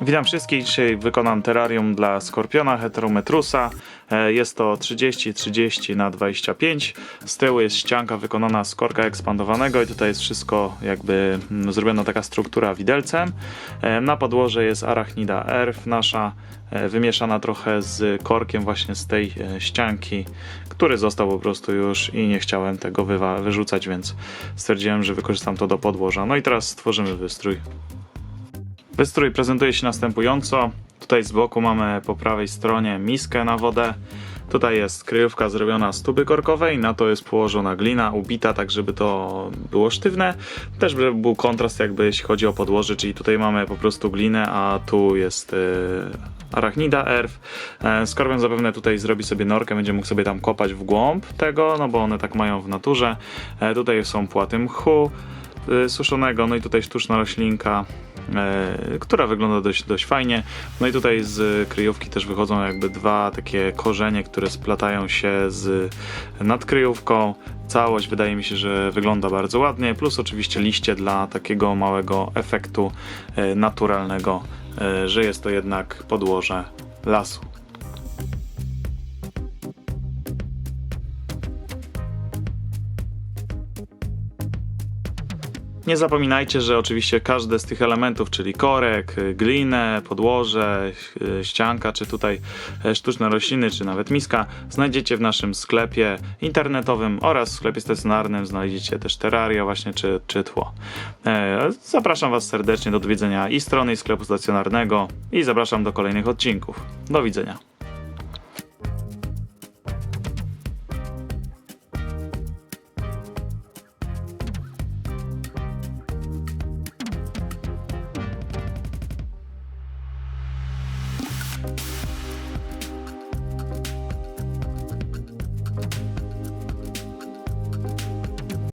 Witam wszystkich. Dzisiaj wykonam terrarium dla skorpiona heterometrusa. E, Jest to 30-30 na 25. Z tyłu jest ścianka wykonana z korka ekspandowanego i tutaj jest wszystko jakby mm, zrobiona taka struktura widelcem. E, Na podłoże jest arachnida erf nasza, e, wymieszana trochę z korkiem właśnie z tej ścianki, który został po prostu już i nie chciałem tego wyrzucać, więc stwierdziłem, że wykorzystam to do podłoża. No i teraz stworzymy wystrój. Wystrój prezentuje się następująco. Tutaj z boku mamy po prawej stronie miskę na wodę. Tutaj jest kryjówka zrobiona z tuby korkowej, na to jest położona glina ubita, tak żeby to było sztywne. Też żeby był kontrast jakby jeśli chodzi o podłoże, czyli tutaj mamy po prostu glinę, a tu jest yy, arachnida erf. E, Skorpion zapewne tutaj zrobi sobie norkę, będzie mógł sobie tam kopać w głąb tego, no bo one tak mają w naturze. E, Tutaj są płaty mchu y, suszonego, no i tutaj sztuczna roślinka, e, która wygląda dość, dość fajnie. No i tutaj z kryjówki też wychodzą jakby dwa takie korzenie, które splatają się z nadkryjówką. Całość wydaje mi się, że wygląda bardzo ładnie, plus oczywiście liście dla takiego małego efektu e, naturalnego, e, że jest to jednak podłoże lasu. Nie zapominajcie, że oczywiście każde z tych elementów, czyli korek, glinę, podłoże, y, ścianka, czy tutaj e, sztuczne rośliny, czy nawet miska, znajdziecie w naszym sklepie internetowym oraz w sklepie stacjonarnym znajdziecie też terraria właśnie, czy, czy tło. E, Zapraszam Was serdecznie do odwiedzenia i strony i sklepu stacjonarnego i zapraszam do kolejnych odcinków. Do widzenia. Bye.